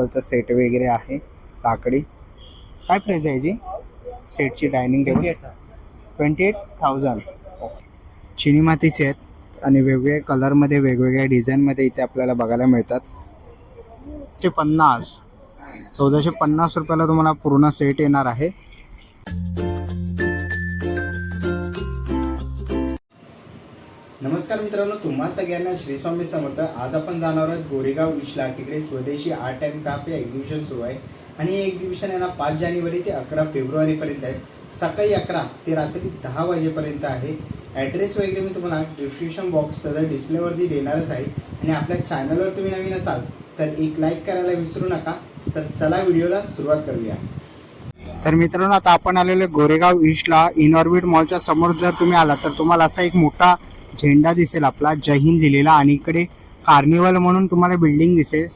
टेबलचा सेट वगैरे आहे लाकडी. काय प्राईज आहे जी सेटची dining table twenty eight thousand चिनी मातीचे आहेत आणि वेगवेगळ्या कलरमध्ये वेगवेगळ्या डिझाईनमध्ये इथे आपल्याला बघायला मिळतात. ते पन्नास. चौदाशे पन्नास रुपयाला तुम्हाला पूर्ण सेट येणार आहे. नमस्कार मित्रांनो तुम्हा सगळ्यांना श्री स्वामी समर्थ. आज आपण जाणार आहोत गोरेगाव इशला तिकडे स्वदेशी आर्ट अँड क्राफ्ट हे एक्झिबिशन सुरू आहे. आणि हे एक्झिबिशन आहे ना पाच जानेवारी ते अकरा फेब्रुवारीपर्यंत आहे. सकाळी अकरा ते रात्री दहा वाजेपर्यंत आहे. ॲड्रेस वगैरे मी तुम्हाला डिस्क्रिप्शन बॉक्स त्याचा डिस्प्लेवरती देणारच आहे. आणि आपल्या चॅनलवर तुम्ही नवीन असाल तर एक लाईक करायला विसरू नका. तर चला व्हिडिओला सुरुवात करूया. तर मित्रांनो आता आपण आलेलो गोरेगाव ईस्टला इनॉर्बिट मॉलच्या समोर जर तुम्ही आलात तर तुम्हाला असा एक मोठा झेंडा दिसेल आपला जय हिंद लिहिलेला आणि इकडे कार्निवल म्हणून तुम्हाला बिल्डिंग दिसेल.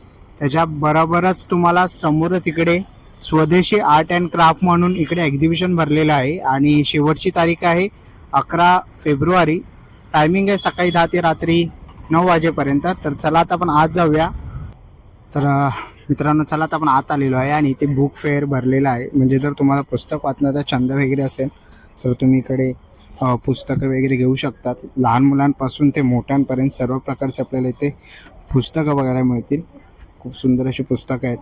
त्याच्या बरोबरच तुम्हाला समोरच इकडे स्वदेशी आर्ट अँड क्राफ्ट म्हणून इकडे एक्झिबिशन भरलेलं आहे आणि शेवटची तारीख आहे अकरा फेब्रुवारी. टायमिंग आहे सकाळी दहा ते रात्री नऊ वाजेपर्यंत. तर चला आता आपण आज जाऊया. तर मित्रांनो चला आता आपण आत आलेलो आहे आणि इथे बुक फेअर भरलेला आहे. म्हणजे जर तुम्हाला पुस्तक वाचण्याचा छंद वगैरे असेल तर तुम्ही इकडे पुस्तकं वगैरे घेऊ शकतात. लहान मुलांपासून ते मोठ्यांपर्यंत सर्व प्रकारचे आपल्याला इथे पुस्तकं बघायला मिळतील. खूप सुंदर अशी पुस्तकं आहेत.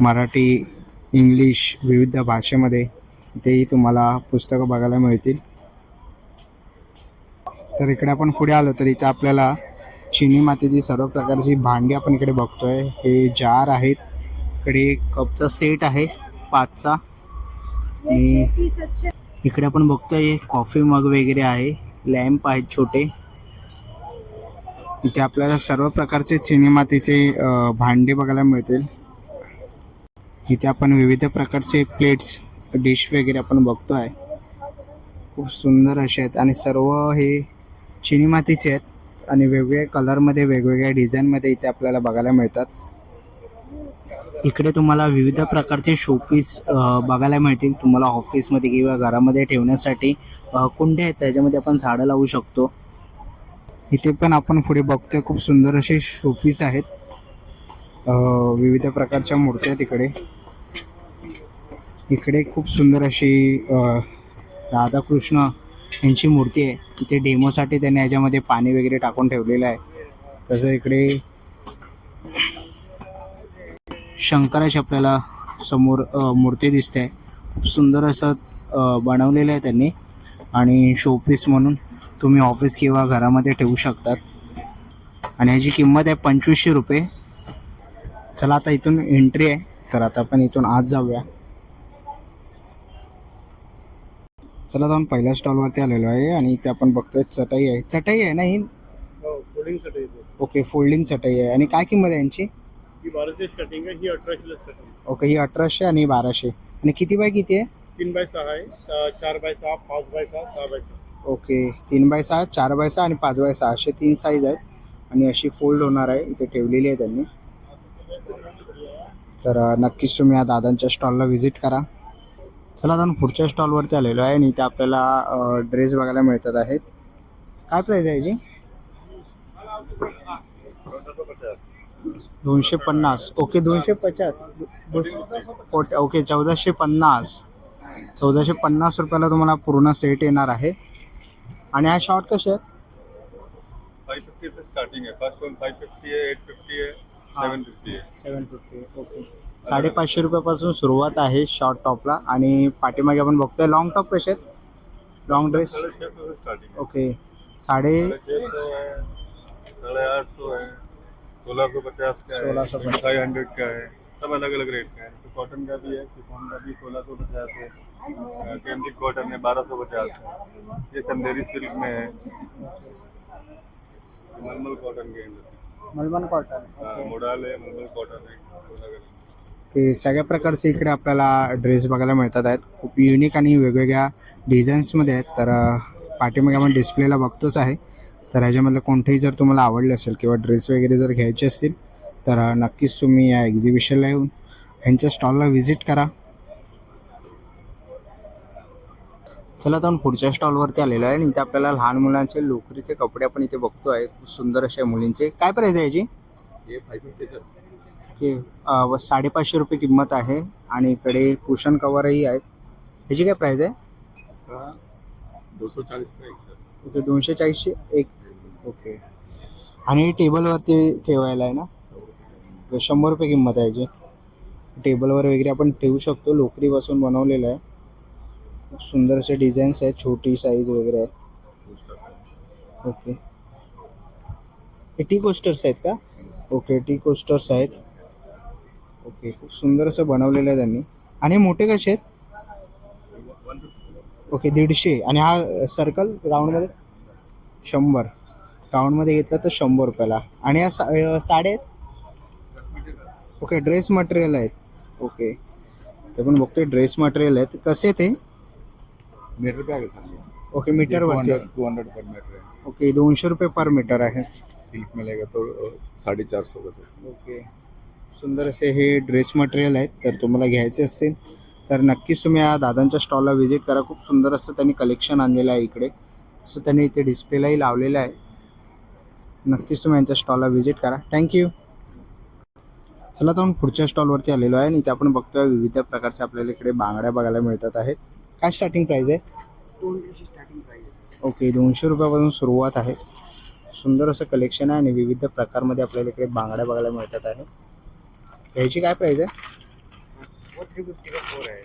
मराठी इंग्लिश विविध भाषेमध्ये इथेही तुम्हाला पुस्तकं बघायला मिळतील. तर इकडे आपण पुढे आलो तर इथे आपल्याला चिनी मातीची सर्व प्रकारची भांडी आपण इकडे बघतोय. हे जार आहेत. इकडे कपचा सेट आहे पाचचा. आणि इकडे आपण बघतोय कॉफी मग वगैरे आहे लॅम्प आहेत छोटे. इथे आपल्याला सर्व प्रकारचे चिनीमातीचे भांडे बघायला मिळतील. इथे आपण विविध प्रकारचे प्लेट्स डिश वगैरे आपण बघतो आहे खूप सुंदर असे आहेत आणि सर्व हे चिनी मातीचे आहेत आणि वेगवेगळ्या कलरमध्ये वेगवेगळ्या डिझाईनमध्ये इथे आपल्याला बघायला मिळतात. इकडे तुम्हाला विविध प्रकारचे शोपीस बघायला मिळतील. तुम्हाला ऑफिसमध्ये किंवा घरामध्ये ठेवण्यासाठी कुंड्या आहेत? त्याच्यामध्ये आपण झाडं लावू शकतो. इथे पण आपण पुढे बघतोय खूप सुंदर असे शोपीस आहेत. विविध प्रकारच्या मूर्त्या आहेत इकडे. इकडे खूप सुंदर अशी राधाकृष्ण यांची मूर्ती आहे. इथे डेमोसाठी त्यांनी याच्यामध्ये पाणी वगैरे टाकून ठेवलेलं आहे. तसं इकडे शंकराची आपल्याला समोर मूर्ती दिसते. खूप सुंदर असं बनवलेलं आहे त्यांनी. आणि शोपीस म्हणून तुम्ही ऑफिस किंवा घरामध्ये ठेवू शकतात. आणि ह्याची किंमत आहे पंचवीसशे रुपये. चला आता इथून एंट्री आहे. तर आता आपण इथून आज जाऊया. चला आता आपण पहिल्या स्टॉलवरती आलेलो आहे आणि इथे आपण बघतोय चटाई आहे. चटाई आहे ना ही? फोल्डिंग ओके फोल्डिंग चटाई आहे. आणि काय किंमत आहे यांची? ही बाराशे स्टार्टिंग आहे ही अठराशेला स्टार्टिंग ओके ही अठराशे आणि बाराशे. आणि किती बाय किती आहे? तीन बाय सहा आहे सहा- चार बाय सहा पाच बाय सहा सहा बाय सहा. ओके तीन बाय सहा चार बाय सहा आणि पाच बाय सहा. असे तीन साईज आहेत आणि अशी फोल्ड होणार आहे. इथे ठेवलेली आहे त्यांनी. तर अ, नक्कीच तुम्ही या दादांच्या स्टॉलला व्हिजिट करा. चला आपण पुढच्या स्टॉलवरती आलेलो आहे आणि इथे आपल्याला ड्रेस बघायला मिळतात आहेत. काय प्राईज आहे याची? दोनशे पन्नास. ओके दोनशे पचास. ओके चौदाशे पन्नास. चौदाशे पन्नास रुपयाला तुम्हाला पूर्ण सेट येणार आहे. आणि हा शॉर्ट कसे आहेत? फिफ्टी से स्टार्टिंग है फर्स्ट वन फाइव फिफ्टी है एट फिफ्टी है. सेवन फिफ्टी है सेवन फिफ्टी ओके. साडेपाचशे रुपयापासून सुरुवात आहे शॉर्ट टॉपला आणि पाठीमागे आपण बघतोय लॉंग टॉप कसे आहेत? Long dress okay. साडे साढ़े आठ सौ है सोलह सौ पचास का है 1650 फाइव हंड्रेड का है सब अलग अलग रेट का है। तो कॉटन का भी है शिफॉन का भी सोलह सौ पचास है। कैमरिक कॉटन है बारह सौ पचास है। ये चंदेरी सिल्क में है। मलमल कॉटन के अंदर। मलबन कॉटन हाँ, मोडाल है मलमल कॉटन है अलग अलग की सगळ्या प्रकारचे इकडे आपल्याला ड्रेस बघायला मिळतात आहेत. खूप युनिक आणि वेगवेगळ्या डिझाईन्समध्ये आहेत. तर पाठीमागे आपण डिस्प्लेला बघतोच आहे. तर ह्याच्यामधलं कोणतेही जर तुम्हाला आवडले असेल किंवा ड्रेस वगैरे जर घ्यायचे असतील तर नक्कीच तुम्ही या एक्झिबिशनला येऊन ह्यांच्या स्टॉलला व्हिजिट करा. चला आता आपण पुढच्या स्टॉलवरती आलेलो आहे आणि इथे आपल्याला लहान मुलांचे लोकरीचे कपडे आपण इथे बघतो आहे खूप सुंदर अशा मुलींचे. काय प्राईज आहे याची? व साडेपाचशे रुपये किंमत आहे आणि इकडे कुशन कवरही आहेत. ह्याची काय प्राईस आहे? दोनशे चाळीसशे एक. ओके. आणि टेबलवरती ठेवायला आहे ना? शंभर रुपये किंमत आहे जी टेबलवर वगैरे आपण ठेवू शकतो. लोकरीपासून बनवलेलं आहे. खूप सुंदर असे डिझाईन्स आहेत. छोटी साईज वगैरे आहे. ओके. हे टी कोस्टर्स आहेत का? ओके टी कोस्टर्स आहेत. ओके खूप सुंदर असं बनवलेलं आहे त्यांनी. आणि मोठे कसे आहेत? ओके दीडशे. आणि हा सर्कल राऊंडमध्ये शंभर. राऊंडमध्ये घेतला तर शंभर रुपयाला. आणि या सा अं, साड्या आहेत? ओके ड्रेस मटेरियल आहेत. ओके ते पण बघतोय ड्रेस मटेरियल आहेत. कसे ते? मीटर सर ओके आहेत. Two hundred per metre okay दोनशे रुपये पर मीटर आहे. सिल्क में लेगा तो साढ़े चार सौ ओके सुंदर असे हे ड्रेस मटेरियल आहेत. तर तुम्हाला घ्यायचे असतील तर नक्कीच तुम्ही या दादांच्या स्टॉलला व्हिजिट करा. खूप सुंदर असं त्यांनी कलेक्शन आणलेलं आहे इकडे. असं त्यांनी इथे डिस्प्लेलाही लावलेलं आहे. नक्कीच तुम्ही यांच्या स्टॉलला व्हिजिट करा. थँक्यू चला तर आपण पुढच्या स्टॉलवरती आलेलो आहे आणि इथे आपण बघतोय विविध प्रकारच्या आपल्याला इकडे बांगड्या बघायला मिळतात आहेत. काय स्टार्टिंग प्राईस आहे? स्टार्टिंग प्राइस ओके दोनशे रुपयापासून सुरुवात आहे. सुंदर असं कलेक्शन आहे आणि विविध प्रकारमध्ये आपल्याला इकडे बांगड्या बघायला मिळतात आहे ह्याची काय प्राईस आहे? थ्री फोर है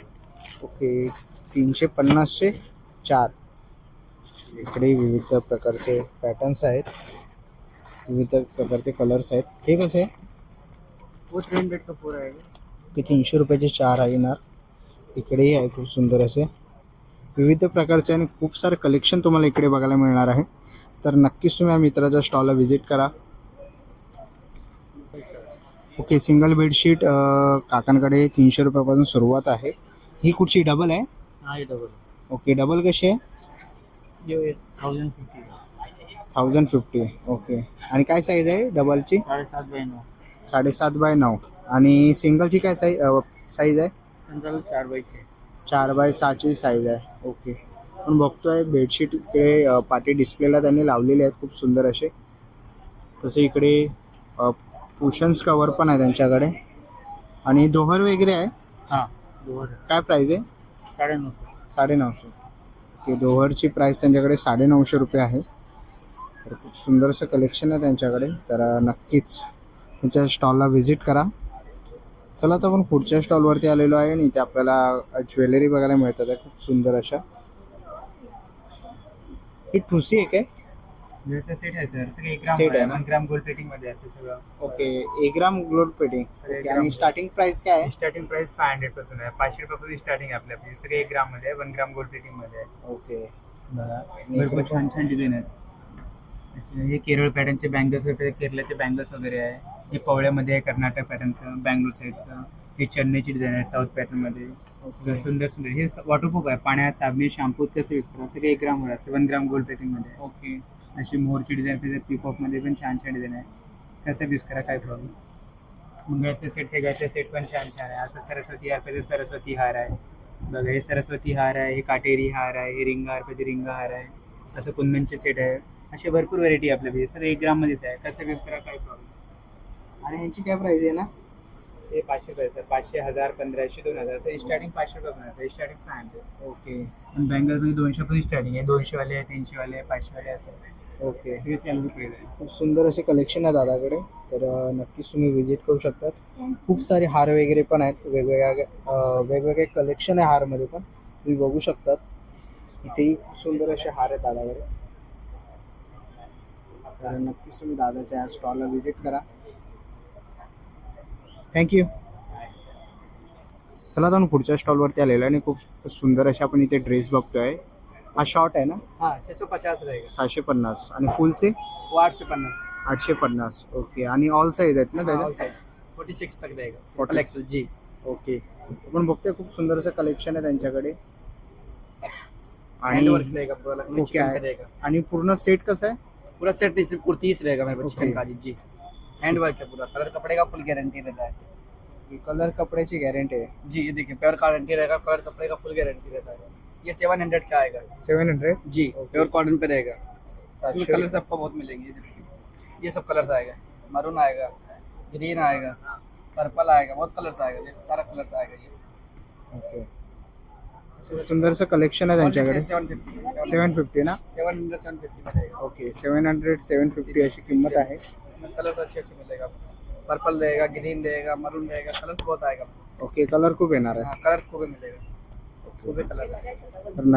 ओके तीनशे पन्नासचे चार. इकडे विविध प्रकारचे पॅटर्न्स आहेत. विविध प्रकारचे कलर्स आहेत. हे कसे आहे? वो थ्री हंड्रेड का फोर है ते तीनशे रुपयाचे चार आहे येणार. इकडेही आहे खूप सुंदर असे. विविध प्रकारचे आणि खूप सारे कलेक्शन तुम्हाला इकडे बघायला मिळणार आहे. तर नक्कीच तुम्ही या मित्राच्या स्टॉलला व्हिजिट करा. ओके सिंगल बेडशीट काकांकडे तीनशे रुपयापासून सुरुवात आहे. ही कुठची? डबल आहे? हाँ ये डबल ओके डबल कशी आहे? ये thousand fifty thousand fifty. Okay. आणि काय साईज आहे डबलची? साढ़े सात बाई नौ साडेसात बाय नऊ. आणि सिंगलची काय साईज साईज आहे? सेंट्रल चार छः. चार बाय सहाची साईज आहे. ओके. पण बघतोय बेडशीट इकडे पाठी डिस्प्लेला त्यांनी लावलेले आहेत. खूप सुंदर असे. तसे इकडे कुशन्स कवर पण आहे त्यांच्याकडे. आणि दोहर वगैरे आहे? हाँ दो हजार काय प्राईज आहे? साढ़े नौ सौ साडेनऊशे. ओके दोहरची प्राईस त्यांच्याकडे साडेनऊशे रुपये आहे. तर खूप सुंदर असं कलेक्शन आहे त्यांच्याकडे. तर नक्कीच तुमच्या स्टॉलला व्हिजिट करा. चला तर आपण पुढच्या स्टॉलवरती आलेलो आहे आणि इथे आपल्याला ज्वेलरी बघायला मिळतात. आहे खूप सुंदर अशा. ही ठुसी आहे. काय जैसे सेट है सर सगळे एक ग्राम Set आहे आहे ना? वन ग्राम गोल्ड प्लेटिंगमध्ये आहे ते सगळं. ओके एक ग्राम ग्लोड पेटिंग एक ग्राम. आणि स्टार्टिंग प्राइस काय आहे? स्टार्टिंग प्राइस फाय हंड्रेडपासून आहे. पाचशे रुपयापासून स्टार्टिंग आहे आपल्या आपली. सगळे एक ग्राममध्ये आहे. वन ग्राम गोल्ड प्लेटिंगमध्ये आहे. ओके भरपूर छान छान डिझाईन आहेत. असे हे केरळ पॅटर्नचे बँगल्स वगैरे केरळचे बँगल्स वगैरे आहे. हे पवळ्यामध्ये आहे कर्नाटक पॅटर्नचं बँगलोर साईडचं हे चेन्नईची डिझाईन आहे साऊथ पॅटर्नमध्ये सुंदर सुंदर. हे वॉटरप्रूफ आहे. पाण्यात साबणी शॅम्पू कसं यूज करा सगळे एक ग्रामवर असते. वन ग्राम गोल्ड प्लेटिंगमध्ये आहे. ओके अशी मोरची डिझाईन पिकॉपमध्ये पण छान छान डिझाईन आहे. कसं यूज करा काय प्रॉब्लेम मंगळाचे सेट फेगाचे सेट पण छान छान आहे. असं सरस्वती हार पाहिजे सरस्वती हार आहे. बघा हे सरस्वती हार आहे हे काटेरी हार आहे हे रिंग हार पाहिजे रिंग हार आहे. असं कुंदनचे सेट आहे. असे भरपूर व्हरायटी आपल्याकडे. सगळं एक ग्राममध्येच आहे. कसं यूज करा काय प्रॉब्लेम आणि ह्याची काय प्राइस आहे ना? हे पाचशे रुपये सर. पाचशे हजार पंधराशे दोन हजार. असं स्टार्टिंग पाचशे रुपये स्टार्टिंग फाय हंड्रेड ओके पण बँगलमध्ये दोनशे पण स्टार्टिंग आहे. दोनशेवाले तीनशेवाले पाचशेवाले असं. ओके सगळे चालू प्राईज आहे. खूप सुंदर असे कलेक्शन आहे दादाकडे. तर नक्कीच तुम्ही व्हिजिट करू शकतात. खूप सारे हार वगैरे पण आहेत. वेगवेगळ्या वेगवेगळे कलेक्शन आहे हारमध्ये पण. तुम्ही बघू शकतात. इथेही खूप सुंदर असे हार आहेत दादाकडे. तर नक्कीच तुम्ही दादाच्या या स्टॉलला व्हिजिट करा. थँक्यू चला आता पुढच्या स्टॉलवरती आलेलो आहे आणि खूप सुंदर असे आपण इथे ड्रेस बघतोय. हा शॉर्ट आहे ना? हाँ छः सौ पचास रहेगा सहाशे पन्नास. आणि फुलचे वो आठ से पन्नास. आठशे पन्नास. ओके आणि ऑल साईज आहेत ना त्याच्या फोर्टी सिक्स तक रहेगा 46 टोटल एक्सल जी ओके आपण बघतोय खूप सुंदर असं कलेक्शन आहे त्यांच्याकडे. वर्क आणि रहेगा पूरा ओके चिकन का आहे. रहेगा आणि पूर्ण सेट कसं आहे? पूरा सेट तीस कुर्तीस रहेगा मेरे. चिकन का जी हैंड वर्क है पूरा। कलर कपड़े का फुल गारंटी रहता है। ये कलर कपड्याची गॅरंटी आहे जी ये देखिए प्योर गारंटी रहेगा कलर कपड़े का फुल गारंटी रहता है। ये सेवन हंड्रेड का आएगा। सेवन हंड्रेड जी प्योर कॉटन पे रहेगा। इसमें सातशे आपको बहुत मिलेंगे ये सब कलर्स आएगा। मरून आएगा ग्रीन आएगा पर्पल आएगा बहुत कलर्स आएगा सारा कलर्स आएगा ये। ओके सुंदरसं कलेक्शन आहे त्यांच्याकडे. सेवन फिफ्टी सेवन फिफ्टी ना? Seven hundred seven fifty okay seven hundred seven fifty अशी किंमत आहे. अच्छे अच्छे मिलेगा. पर्पल रहेगा ग्रीन रहेगा मरून रहेगा कलर्स बहुत आएगा. ओके कलर खूप येणार आहे. हाँ कलर्स खूब मिलेगा. खूब कलर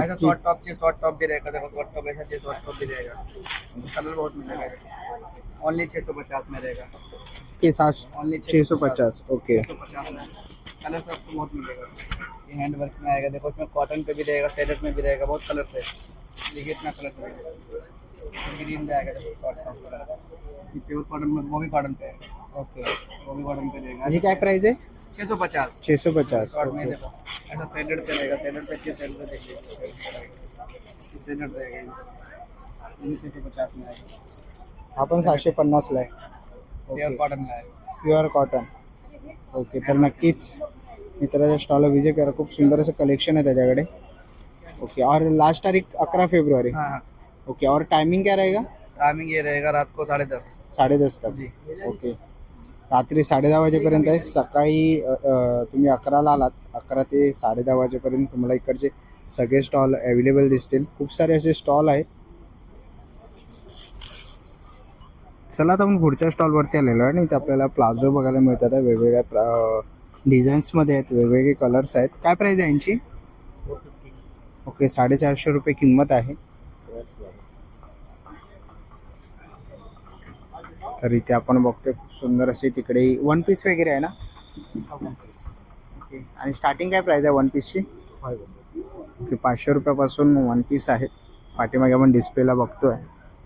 ऐसा शॉर्ट टॉप चाहिए शॉर्ट टॉप भी रहेगा. देखो शॉर्ट टॉप ऐसा चाहिए शॉर्ट टॉप भी रहेगा. कलर बहुत मिलेगा. ओनली छः सौ पचास में रहेगा. के सात ओनली छः सौ पचास ओके छः सौ पचास में. कलर सब बहुत मिलेगा. ये हैंड वर्क में आएगा देखो इसमें कॉटन पे भी रहेगा सैलड में भी रहेगा बहुत कलर है। देखिए इतना कलर रहेगा ग्रीन में आएगा देखो शॉर्ट टॉप कलर ये प्योर कॉटन में वो भी कॉटन पे ओके वो भी कॉटन पे रहेगा। ह्याची काय प्राइस आहे छः सौ पचास। छः सौ पचास शॉर्ट में देखो ऐसा सैलड पे रहेगा सैलड पे अच्छे सैलड पे देखिए। सैलड रहेगा छः सौ पचास में आएगा। हा पण सहाशे पन्नासला आहे प्योर कॉटन में आएगा प्युअर कॉटन ओके तर नक्कीच मित्राच्या स्टॉलला विजिट करा. खूप सुंदर असं कलेक्शन आहे त्याच्याकडे. ओके और लास्ट तारीख अकरा फेब्रुवारी. हाँ हाँ. ओके और टायमिंग क्या रहेगा? टाइमिंग ये रहेगा रात को साढ़े दस. साडे दस तक. जी. ओके रात्री साडे दहा वाजेपर्यंत आहे. सकाळी अ, अ, तुम्ही अकराला आलात. अकरा ते साडे दहा वाजेपर्यंत तुम्हाला इकडचे सगळे स्टॉल अवेलेबल दिसतील. खूप सारे असे स्टॉल आहेत. चला आता आपण पुढच्या स्टॉलवरती आलेलो आहे. आणि इथे आपल्याला प्लाझो बघायला मिळतात. आहे वेगवेगळ्या प्रा डिझाईन्समध्ये आहेत वेगवेगळे कलर्स आहेत. काय प्राईज आहे यांची? ओके साडेचारशे रुपये किंमत आहे. तर इथे आपण बघतोय खूप सुंदर अशी तिकडे वन पीस वगैरे आहे ना? ओके आणि स्टार्टिंग काय प्राईज आहे वन पीसची ओके पाचशे रुपयापासून वन पीस आहेत. पाठीमागे आपण डिस्प्लेला बघतोय.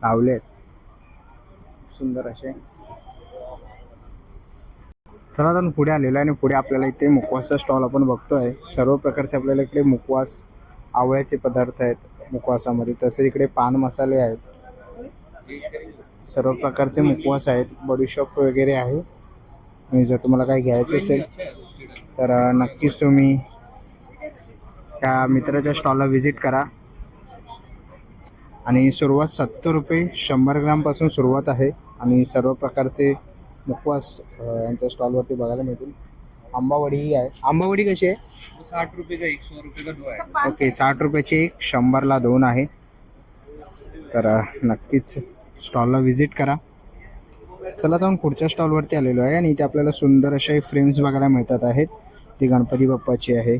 लावले आहेत सुंदर असे. चला आपण पुढे आलेलो आहे आणि पुढे आपल्याला इथे मुकवासचा स्टॉल आपण बघतो आहे सर्व प्रकारचे आपल्याला इकडे मुकवास आवळ्याचे पदार्थ आहेत मुकवासामध्ये तसेच इकडे पान मसाले आहेत. सर्व प्रकारचे मुखवास आहेत. बडीशॉप वगैरे आहे. आणि जर तुम्हाला काही घ्यायचं असेल तर नक्कीच तुम्ही त्या मित्राच्या स्टॉलला व्हिजिट करा. आणि सुरुवात सत्तर रुपये शंभर ग्रामपासून सुरुवात आहे. आणि सर्व प्रकारचे मुखवास यांच्या स्टॉलवरती बघायला मिळतील. आंबावडीही आहे. आंबावडी कशी आहे? साठ रुपये का एक सौ रुपये का दो है ओके साठ रुपयाची एक शंभरला दोन आहे. तर अ, नक्कीच स्टॉलला व्हिजिट करा. चला तर आपण पुढच्या स्टॉलवरती आलेलो आहे आणि इथे आपल्याला सुंदर अशा फ्रेम्स बघायला मिळतात आहेत. ती गणपती बाप्पाची आहे.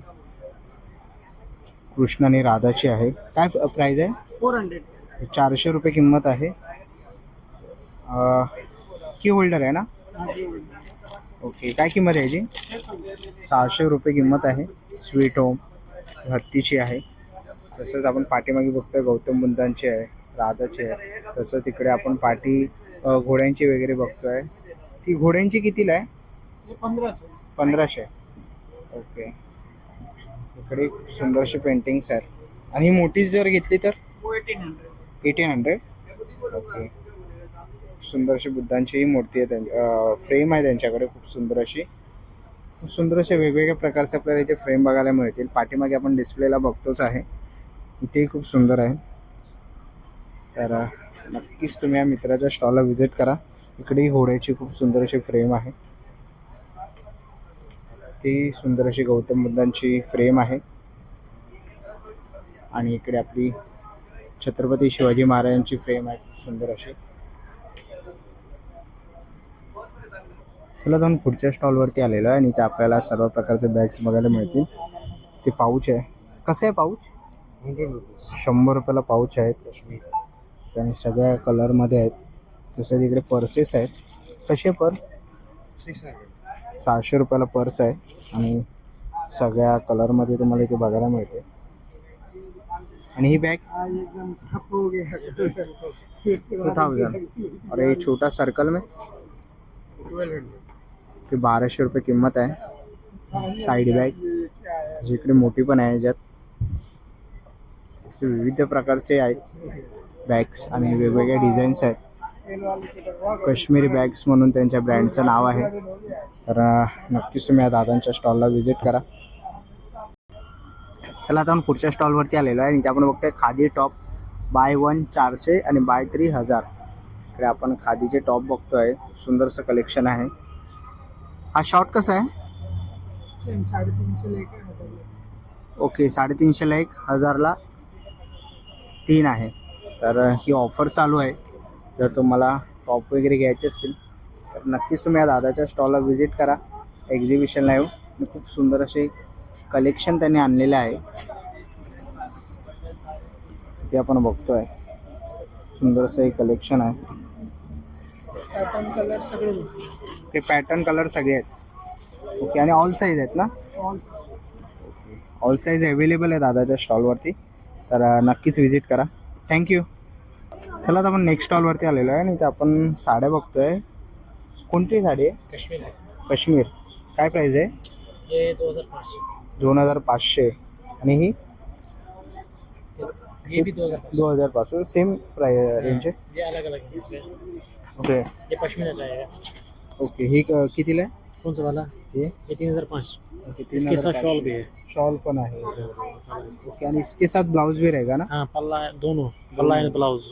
कृष्ण आणि राधाची आहे. काय प्राईज आहे? Four hundred. चारशे रुपये किंमत आहे. की होल्डर आहे ना? ओके काय किंमत आहे याची? सहाशे रुपये किंमत आहे. स्वीट होम हत्तीची आहे. तसंच आपण पाठीमागे बघतोय गौतम बुद्धांची आहे राधाची आहे. तसंच इकडे आपण पाठी घोड्यांची वगैरे बघतोय. ती घोड्यांची कितीला आहे? पंधराशे. ओके इकडे सुंदरशी पेंटिंग्स आहेत आणि ही मोठी जर घेतली तर? Eighteen hundred eighteen hundred okay सुंदर अशी बुद्धांची ही मूर्ती आहे त्यां फ्रेम आहे त्यांच्याकडे खूप सुंदर अशी. खूप सुंदर असे वेगवेगळ्या प्रकारचे आपल्याला इथे फ्रेम बघायला मिळतील. पाठीमागे आपण डिस्प्लेला बघतोच आहे. इथेही खूप सुंदर आहे. तर नक्कीच तुम्ही या मित्राच्या स्टॉलला व्हिजिट करा. इकडेही घोड्याची खूप सुंदर अशी फ्रेम आहे. ती सुंदर अशी गौतम बुद्धांची फ्रेम आहे. आणि इकडे आपली छत्रपती शिवाजी महाराजांची फ्रेम आहे. खूप सुंदर अशी. चला जाऊन पुढच्या स्टॉलवरती आलेलो आहे आणि इथे आपल्याला सर्व प्रकारचे बॅग्स बघायला मिळतील. ते पाऊच आहे. कसं आहे पाऊच शंभर रुपयाला पाऊच आहेत. आणि सगळ्या कलरमध्ये आहेत. तसंच इकडे पर्सेस आहेत. कसे पर्स सिक्स हंड्रेड सहाशे रुपयाला पर्स आहे. आणि सगळ्या कलरमध्ये तुम्हाला इथे बघायला मिळते. आणि ही बॅग टू थाउजंड और ये छोटा सर्कल में? ट्वेल्व हंड्रेड ते बाराशे रुपये किंमत आहे साईड बॅग जिकडे मोठी पण आहे याच्यात. असे विविध प्रकारचे आहेत बॅग्स आणि वेगवेगळ्या डिझाईन्स आहेत. काश्मीरी बॅग्स म्हणून त्यांच्या ब्रँडचं नाव आहे. तर नक्कीच तुम्ही या दादांच्या स्टॉलला व्हिजिट करा. चला आता आपण पुढच्या स्टॉलवरती आलेलो आहे. आणि इथे आपण बघतोय खादी टॉप बाय वन चारशे आणि बाय थ्री हजार. इकडे आपण खादीचे टॉप बघतोय. सुंदरसं कलेक्शन आहे. हा शॉर्ट कसा आहे? सेम साडेतीनशे लेके ओके साडेतीनशेला एक हजारला तीन आहे. तर ही ऑफर चालू आहे. जर तुम्हाला टॉप वगैरे घ्यायचे असतील तर नक्कीच तुम्ही या दादाच्या स्टॉलला व्हिजिट करा. एक्झिबिशनला येऊ. आणि खूप सुंदर असे कलेक्शन त्यांनी आणलेले आहे. ते आपण बघतोय. सुंदर असं एक कलेक्शन आहे. ते पॅटर्न कलर सगळे आहेत. ओके आणि ऑल साईज आहेत ना? ऑल ऑल साईज अवेलेबल आहे दादाच्या स्टॉलवरती तर नक्कीच व्हिजिट करा. थँक्यू चला आता आपण नेक्स्ट स्टॉलवरती आलेलो आहे आणि इथे आपण साड्या बघतोय. कोणती साडी आहे? कश्मीर. काश्मीर. काय प्राईज आहे? हजार दोन हजार पाचशे. आणि ही? दो हजार पाचशे. सेम प्राईज रेंज आहे ये अलग अलग है इसमें। ओके. ये पश्मीना का? ओके ही क- कितीला आहे? कौन सा वाला? हे? ये तीन हज़ार पाँच. ओके, तीन इसके साथ शॉल भी है शॉल पण आहे. ओके आणि इसके साथ ब्लाउज भी रहेगा ना? हाँ पल्ला है, दोनों. पल्ला एंड ब्लाउज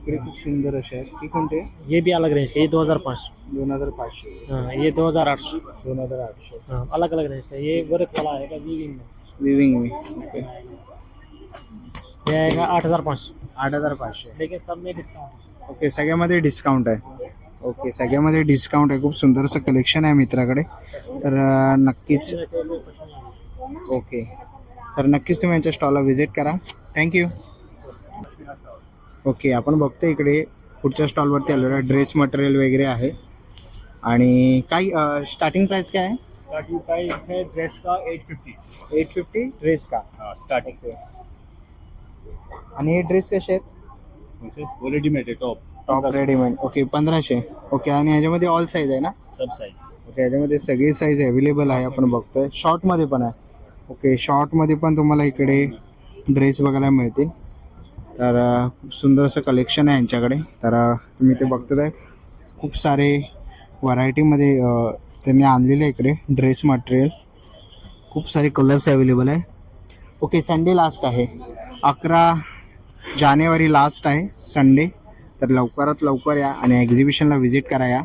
इकडे खूप सुंदर असे आहेत. ही कोणते? ये भी अलग रेंज का ये दो हज़ार पाँच. दोन हज़ार पाचशे. हाँ ये दो हज़ार आठ सौ दोन हज़ार आठशे. हाँ अलग अलग रेंज का ये वर्क वाला आएगा वीविंग में विविंग मी ओके. ये आएगा आठ हज़ार पाँच आठ हज़ार पाचशे. लेकिन सब में डिस्काउंट ओके सगळ्यामध्ये डिस्काउंट आहे. ओके सगळ्यामध्ये डिस्काउंट आहे. खूप सुंदर असं कलेक्शन आहे मित्राकडे. तर नक्कीच. ओके. तर नक्कीच तुम्ही यांच्या स्टॉलला व्हिजिट करा. थँक्यू ओके आपण बघतो इकडे पुढच्या स्टॉलवरती आलेलो आहे ड्रेस मटेरियल वगैरे आहे. आणि काय स्टार्टिंग प्राइस काय आहे? स्टार्टिंग प्राइस है ड्रेस का eight fifty eight fifty dress का? स्टार्टिंग आणि हे ड्रेस कसे आहेत? रेडीमेड है टॉप टॉप रेडीमेड ओके पंधराशे. ओके आणि ह्याच्यामध्ये ऑल साईज आहे ना? सब साइज ओके याच्यामध्ये सगळी साईज अवेलेबल आहे आपण बघतोय. शॉर्टमध्ये पण आहे. ओके शॉर्टमध्ये पण तुम्हाला इकडे ड्रेस बघायला मिळतील. तर खूप सुंदर असं कलेक्शन आहे यांच्याकडे. तर तुम्ही ते बघतात आहे खूप सारे व्हरायटीमध्ये त्यांनी आणलेले आहे इकडे ड्रेस मटेरियल खूप सारे कलर्स अवेलेबल आहे. ओके संडे लास्ट आहे. अकरा जानेवारी लास्ट आहे संडे तर लवकरात लवकर या आणि एक्झिबिशनला व्हिजिट करा या.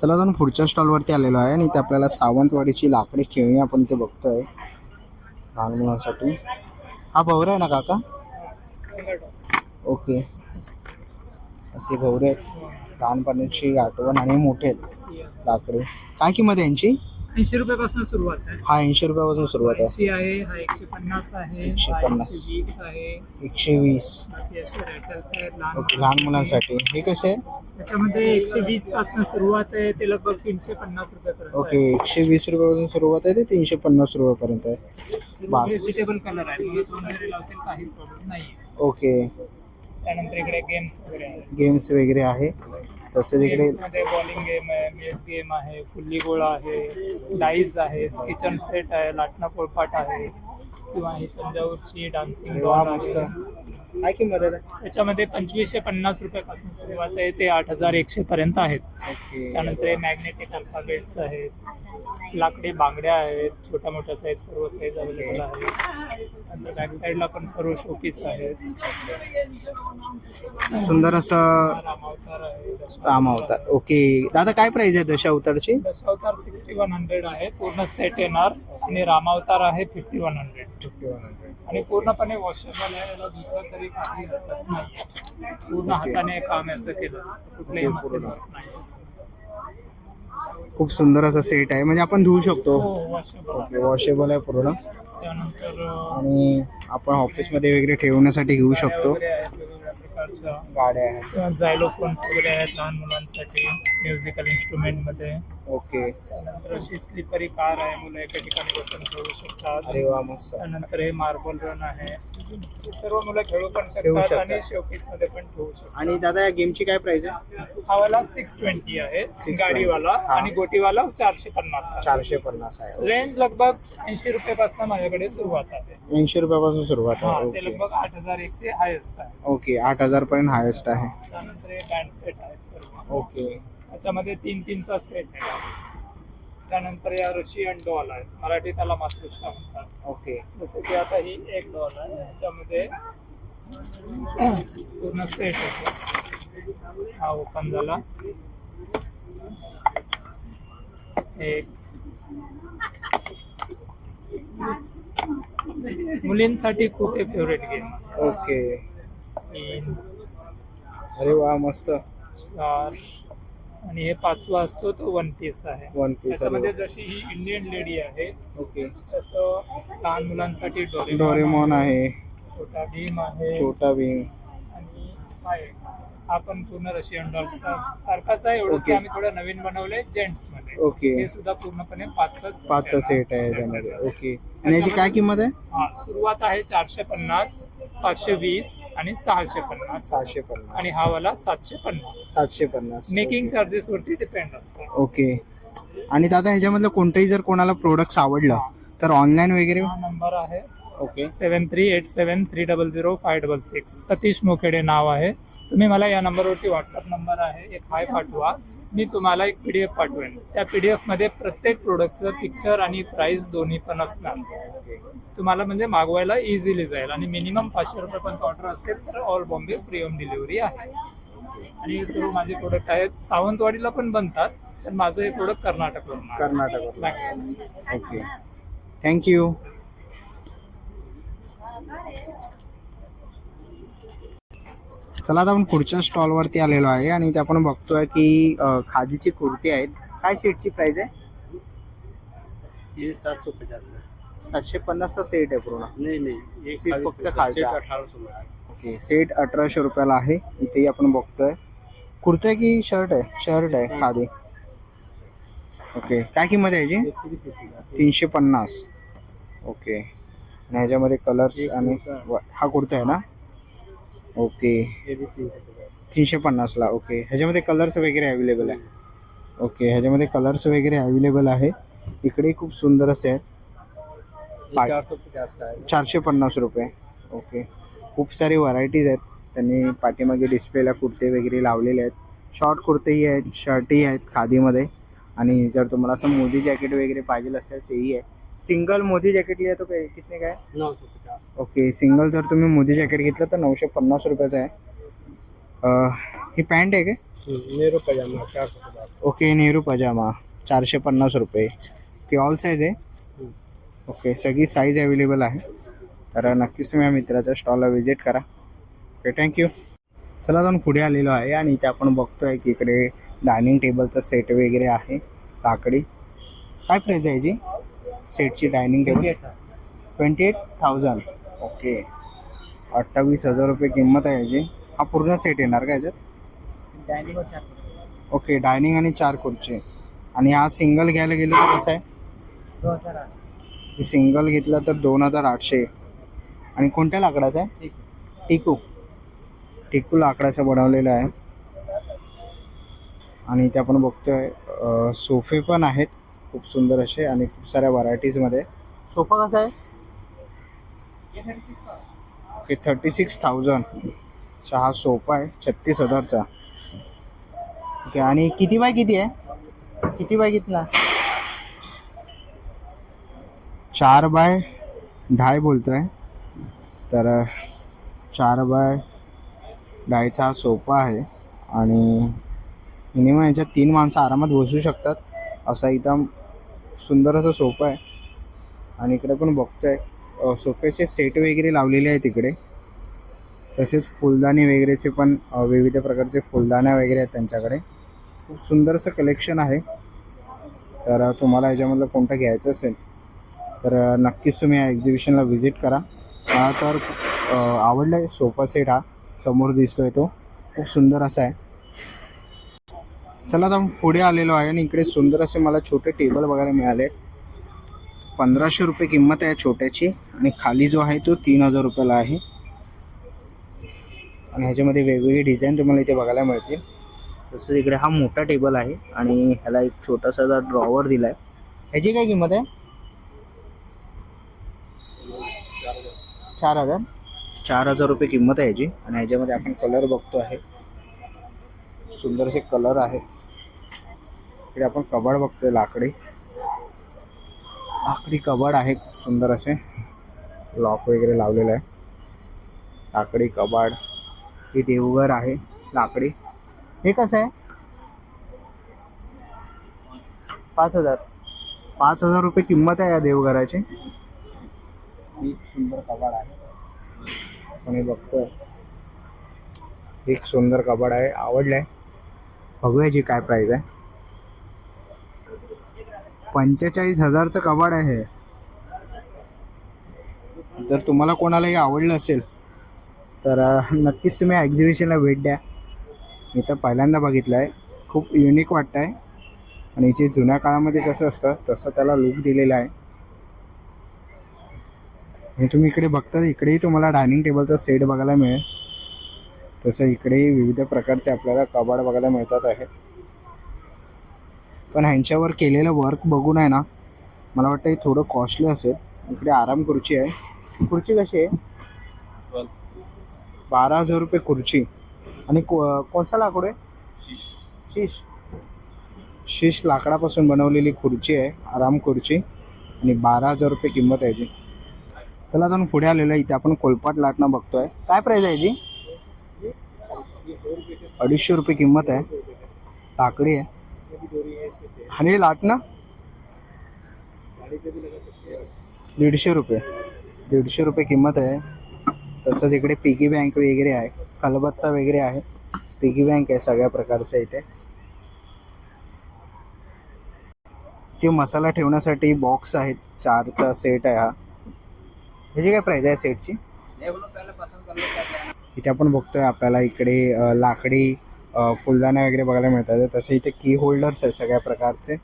चला जाऊन पुढच्या स्टॉलवरती आलेलो आहे आणि इथे आपल्याला सावंतवाडीची लाकडी खेळणी आपण इथे बघतोय. लहान मुलांसाठी. हा भवरा आहे ना काका? ओके. असे भवरे आहेत. लहानपणाची आठवण आणि मोठे आहेत लाकडी. काय किंमत यांची? ऐंशी रुपयापासून सुरुवात आहे. हा ऐंशी रुपयापासून सुरुवात आहे. ऐंशी आहे हा एकशे पन्नास आहे एकशे हा पन्नास. एकशे वीस आहे. एकशे वीस. बाकी असे रॅटल्स आहेत लहान ओके लहान मुलांसाठी. हे कसे? आहे त्याच्यामध्ये एकशे वीसपासून सुरुवात आहे ते लगभग तीनशे पन्नास रुपयापर्यंत ओके एकशे वीस रुपयापासून सुरुवात आहे ते तीनशे पन्नास रुपयापर्यंत आहे. बास. व्हेजिटेबल कलर आहे. तुम्ही दोन जरी लावतील काही प्रॉब्लेम नाही ओके. त्यानंतर इकडे गेम्स वगैरे आहेत. गेम्स वगैरे आहे. तसेच इकडे मध्ये बॉलिंग गेम आहे मेस गेम आहे फुल्ली गोळा आहे डाईज आहेत किचन सेट आहे लाटणं पोळपाट आहे. किंवा ही तंजावरची डान्सिंग मस्त. आहे. काय किंमत आहे? त्याच्यामध्ये पंचवीसशे पन्नास रुपयापासून सुरुवात आहे ते आठ हजार एकशे पर्यंत आहेत. ओके. त्यानंतर हे मॅग्नेटिक अल्फाबेट्स आहेत लाकडी बांगड्या आहेत छोट्या मोठ्या साईज सर्व साईज अवेलेबल आहे नंतर बॅक साईडला पण सर्व शोपीस आहेत. सुंदर असं रामावतार आहे राम अवतार. ओके. दादा काय प्राइस आहे दशा अवतारची दशावतार सिक्स्टी वन हंड्रेड आहे पूर्ण सेट येणार. आणि रामावतार आहे फिफ्टी वन हंड्रेड आणि पूर्णपणे वॉशेबल आहे याला दुसरं तरी काही हरकत नाही. पूर्ण हाताने काम असं केलं. कुठलेही मशीन नाही. खूप सुंदर असा सेट आहे. म्हणजे आपण धुवू शकतो. हो वॉशेबल वॉशेबल आहे पूर्ण. त्यानंतर अं, आणि आपण ऑफिसमध्ये वगैरे ठेवण्यासाठी घेऊ शकतो. वगैरे आहेत वेगवेगळ्या प्रकारच्या. गाड्या आहेत. झायलोफोन्स वगैरे आहेत लहान मुलांसाठी म्युझिकल इन्स्ट्रुमेंटमध्ये. ओके त्यानंतर अशी स्लिपरी कार आहे मुलं एका ठिकाणी बसून खेळू शकतात. अरे वा मस्त. त्यानंतर हे मार्बल रन आहे. हे सर्व मुलं खेळू पण खेळू शकतात शकतात. आणि शोपीसमध्ये पण ठेवू शकतात. आणि दादा या गेमची काय प्राइस आहे? हा वाला सिक्स ट्वेंटी आहे 620. गाडीवाला हा. आणि गोटीवाला चारशे पन्नास आहे. चारशे पन्नास आहे रेंज लगभग ऐंशी रुपयापासून माझ्याकडे सुरुवात आहे. ऐंशी रुपयापासून सुरुवात हा आहे ते ओके लगभग आठ हजार एकशे हायेस्ट आहे. ओके आठ हजार पर्यंत हायेस्ट आहे. त्यानंतर हे बँड सेट आहेत सर्व. ओके त्याच्यामध्ये तीन तीनचा सेट आहे. त्यानंतर या रशियन डॉल आहेत. मराठी त्याला मातृष्ठा म्हणतात. ओके. जसं की आता ही एक डॉल आहे. याच्यामध्ये पूर्ण सेट आहे. हा ओपन झाला. एक. मुलींसाठी खूप हे फेवरेट गेम ओके. अरे वा मस्त. चार. आणि हे पाचवा असतो तो वन पीस आहे. वन पीस त्याच्यामध्ये जशी ही इंडियन लेडी आहे ओके. तसं लहान मुलांसाठी डोरेमॉन डोरेमॉन आहे. छोटा भीम आहे छोटा भीम. आणि हा एक. हा पण पूर्ण रशियन डॉलचा सारखाच आहे एवढंच की. आम्ही थोडं नवीन बनवले जेंट्समध्ये. Okay. हे सुद्धा पूर्णपणे पाचचा पाचचा सेट आहे त्यामध्ये ओके आणि याची काय किंमत आहे? हा सुरुवात आहे चारशे पन्नास पाचशे वीस आणि सहाशे पन्नास. सहाशे पन्नास. आणि हा वाला सातशे पन्नास. सातशे पन्नास. मेकिंग चार्जेस वरती डिपेंड असतं. ओके आणि दादा ह्याच्यामधलं कोणतंही जर कोणाला प्रोडक्ट आवडलं तर ऑनलाईन वगैरे? हा नंबर आहे. Okay seven three eight seven three double zero five double six Satish Mokhede नाव आहे. तुम्ही मला या नंबरवरती व्हॉट्सअप नंबर आहे. एक हाय पाठवा. मी तुम्हाला एक पी डी एफ पाठवेन. त्या पी डी एफमध्ये प्रत्येक प्रोडक्टचं पिक्चर आणि प्राइस दोन्ही पण असणार. तुम्हाला म्हणजे मागवायला इझिली जाईल. आणि मिनिमम पाचशे रुपयापर्यंत ऑर्डर असेल तर all Bombay free home delivery आहे. आणि हे सर्व माझे प्रोडक्ट आहेत. सावंतवाडीला पण बनतात. तर माझं हे product कर्नाटकवरून. Karnataka Bangkok. Okay thank you चला आता आपण पुढच्या स्टॉलवरती आलेलो आहे आणि ते आपण बघतोय की खादीची कुर्ती आहेत. काय सेटची प्राइस आहे? ये सात सौ पचास सातशे पन्नासचा सेट आहे पूर्ण. नहीं नहीं. फक्त खालचा. ओके सेट अठराशे रुपयाला आहे. इथेही आपण बघतोय. कुर्ता आहे की शर्ट आहे? शर्ट आहे खादी. ओके काय किंमत आहे याची? तीनशे पन्नास. ओके आणि ह्याच्यामध्ये कलर्स आणि हा कुर्ता आहे ना? ओके. तीनशे पन्नासला ओके. ह्याच्यामध्ये कलर्स वगैरे अवेलेबल आहे. ओके ह्याच्यामध्ये कलर्स वगैरे अवेलेबल आहे. इकडे खूप सुंदर असे आहेत. है चारशे पन्नास रुपये. ओके. खूप सारी व्हरायटीज आहेत. त्यांनी पाठीमागे डिस्प्लेला कुर्ते वगैरे लावलेले आहेत. शॉर्ट कुर्तेही आहेत शर्टही आहेत खादीमध्ये. आणि जर तुम्हाला असं मोदी जॅकेट वगैरे पाहिजे असेल तेही आहे. सिंगल मोदी जॅकेट लिहा तो काय? कितने काय नौ सौ पचास. ओके सिंगल जर तुम्ही मोदी जॅकेट घेतलं तर नऊशे पन्नास रुपयाचं आहे. अं, ही पॅन्ट आहे काय? नेहरू पजामा चार सौ पचास ओके नेहरू पजामा चारशे पन्नास रुपये. ओके ऑल साईज आहे? ओके सगळी साईज अवेलेबल आहे. तर नक्कीच तुम्ही या मित्राच्या स्टॉलला व्हिजिट करा. ओके थँक्यू चला जाऊन पुढे आलेलो आहे आणि इथे आपण बघतोय की इकडे डायनिंग टेबलचा सेट वगैरे आहे लाकडी. काय प्राईज आहे याची? सेटची dining table twenty eight thousand okay अठ्ठावीस हजार रुपये किंमत आहे याची. हा पूर्ण सेट येणार का याच्यात? डायनिंग वर चार खुर्ची. ओके डायनिंग आणि चार खुर्ची आणि हा सिंगल घ्यायला गेलो तर कसं आहे? दोन हजार आठ. सिंगल घेतला तर दोन हजार आठशे. आणि कोणत्या लाकडाचा आहे? टिकू. टिकू. लाकडाचा बनवलेला आहे. आणि इथे आपण बघतोय सोफे पण आहेत. खूप सुंदर असे आणि खूप साऱ्या व्हरायटीजमध्ये सोफा कसा आहे? ओके थर्टी सिक्स थाउजंड हा सोफा आहे छत्तीस हजारचा. ओके आणि किती बाय किती आहे? किती बाय कितला? चार बाय ढाय बोलतोय. तर अ, चार बाय ढायचा हा सोफा आहे. आणि मिनिमम याच्यात तीन माणसं आरामात बसू शकतात. असा एकदम सुंदर असा सोफा आहे. आणि इकडे पण बघतोय अ, सोफ्याचे सेट वगैरे लावलेले आहेत इकडे. तसेच फुलदाणी वगैरेचे पण विविध प्रकारचे फुलदाण्या वगैरे आहेत त्यांच्याकडे. खूप सुंदरसं कलेक्शन आहे. तर तुम्हाला याच्यामधलं कोणतं घ्यायचं असेल तर नक्कीच तुम्ही या एक्झिबिशनला व्हिजिट करा. मला तर आवडलं आहे सोफा सेट हा. समोर दिसतो आहे तो. खूप सुंदर असा आहे. चला आता पुढे आलेलो आहे आणि इकडे सुंदर असे मला छोटे टेबल बघायला मिळाले. पंधराशे रुपये किंमत आहे छोट्याची आणि खाली जो आहे तो तीन हजार रुपयाला आहे. आणि ह्याच्यामध्ये वेगवेगळी डिझाईन तुम्हाला इथे बघायला मिळतील. तसंच इकडे हा मोठा टेबल आहे आणि ह्याला एक छोटासा ड्रॉवर दिला आहे ह्याची काय किंमत आहे? चार हजार. चार हजार रुपये किंमत आहे ह्याची. आणि ह्याच्यामध्ये आपण कलर बघतो आहे सुंदरसे कलर आहेत इकडे आपण कबाड बघतोय लाकडी. लाकडी कबाड आहे खूप सुंदर असे. लॉक वगैरे लावलेलं आहे. लाकडी कबाड. हे देवघर आहे लाकडी. हे कसं आहे? पाच हजार. पाच हजार रुपये किंमत आहे या देवघराची. एक सुंदर कबाड आहे. कोणी बघतोय. एक सुंदर कबाड आहे. आवडलंय. बघूया जी काय प्राईज आहे. पंचेचाळीस हजारचं कबाड आहे. जर तुम्हाला कोणालाही आवडलं असेल तर नक्कीच तुम्ही एक्झिबिशनला भेट द्या. मी तर पहिल्यांदा बघितलं आहे खूप युनिक वाटतं आहे आणि जे जुन्या काळामध्ये कसं असतं तसं त्याला लुक दिलेला आहे. आणि तुम्ही इकडे बघता इकडेही तुम्हाला डायनिंग टेबलचा सेट बघायला मिळेल. तसं इकडेही विविध प्रकारचे आपल्याला कबाड बघायला मिळतात आहे. पण ह्यांच्यावर केलेलं वर्क बघून आहे ना मला वाटतं हे थोडं कॉस्टली असेल. इकडे आराम खुर्ची आहे. खुर्ची कशी आहे? बारा हजार रुपये खुर्ची. आणि को कोणता लाकूड आहे? शीश. शीश. लाकडापासून बनवलेली खुर्ची आहे आराम खुर्ची. आणि बारा हजार रुपये किंमत आहे याची चला आपण पुढे आलेलो आहे इथे आपण कोलपाट लाटणं बघतोय. काय प्राईस आहे याची अडीचशे रुपये किंमत आहे. लाकडी आहे. आणि हे लाटणं दीडशे रुपये. दीडशे रुपये किंमत आहे. तसंच इकडे पिगी बँक वगैरे आहे. कलबत्ता वगैरे आहे. पिगी बँक आहे सगळ्या प्रकारच्या इथे. ते मसाला ठेवण्यासाठी बॉक्स आहेत चारचा सेट आहे हा. ह्याची काय प्राईज आहे सेटची इथे आपण बघतोय आपल्याला इकडे लाकडी फुलदाणे फुलदाण्या वगैरे बघायला मिळतात. तसे इथे की होल्डर्स आहेत सगळ्या प्रकारचे.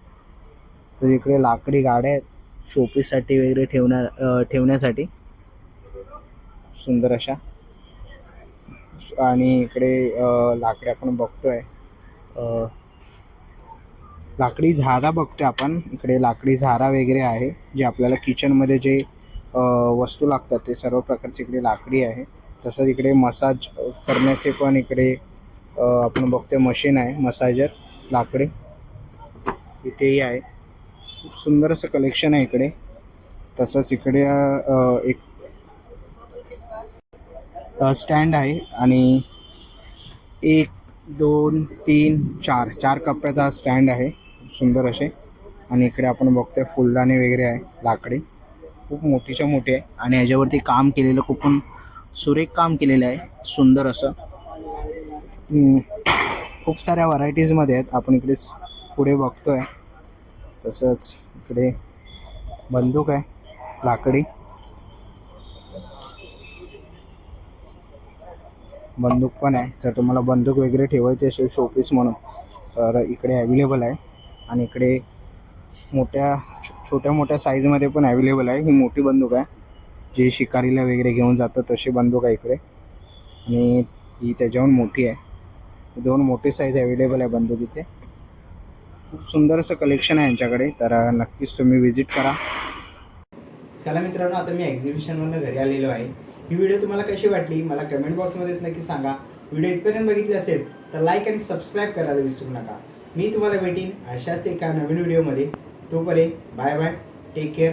तर इकडे लाकडी गाड्या आहेत शोपीससाठी वगैरे ठेवण्या ठेवण्यासाठी. सुंदर अशा. आणि इकडे अ, लाकडी आपण बघतोय. लाकडी झारा बघतोय आपण. इकडे लाकडी झारा वगैरे आहे जे आपल्याला किचनमध्ये जे वस्तू लागतात ते सर्व प्रकारचे इकडे लाकडी आहे. तसंच इकडे मसाज करण्याचे पण इकडे आपण बघतोय मशीन आहे मसाजर लाकडी. इथेही आहे. खूप सुंदर असं कलेक्शन आहे इकडे. तसंच इकडे एक स्टँड आहे आणि एक दोन तीन चार चार कप्प्याचा स्टँड आहे. सुंदर असे. आणि इकडे आपण बघतोय फुलदाणी वगैरे आहे लाकडी. खूप मोठीच्या मोठी आहे. आणि ह्याच्यावरती काम केलेलं खूप सुरेख काम केलेलं आहे. सुंदर असं. खूप साऱ्या व्हरायटीजमध्ये आहेत. आपण इकडे पुढे पुढे बघतोय. तसंच इकडे बंदूक आहे. लाकडी. बंदूक पण आहे. जर तुम्हाला बंदूक वगैरे ठेवायची असेल शोपीस म्हणून तर इकडे अवेलेबल आहे. आणि इकडे मोठ्या छोट्या मोठ्या साईजमध्ये पण अवेलेबल आहे. ही मोठी बंदूक आहे. जी शिकारीला वगैरे घेऊन जातं तशी बंदूक आहे इकडे. आणि ही त्याच्याहून मोठी आहे. दोन मोठे साईज अवेलेबल आहे बंदुकीचे. खूप सुंदर असं कलेक्शन आहे यांच्याकडे. तर नक्कीच तुम्ही व्हिजिट करा. चला मित्रांनो आता मी एक्झिबिशनमधून घरी आलेलो आहे. ही व्हिडिओ तुम्हाला कशी वाटली? मला कमेंट बॉक्समध्ये नक्की सांगा. व्हिडिओ इथपर्यंत बघितली असेल तर लाईक आणि सबस्क्राईब करायला विसरू नका. मी तुम्हाला भेटीन अशाच एका नवीन व्हिडिओमध्ये तोपर्यंत बाय बाय टेक केअर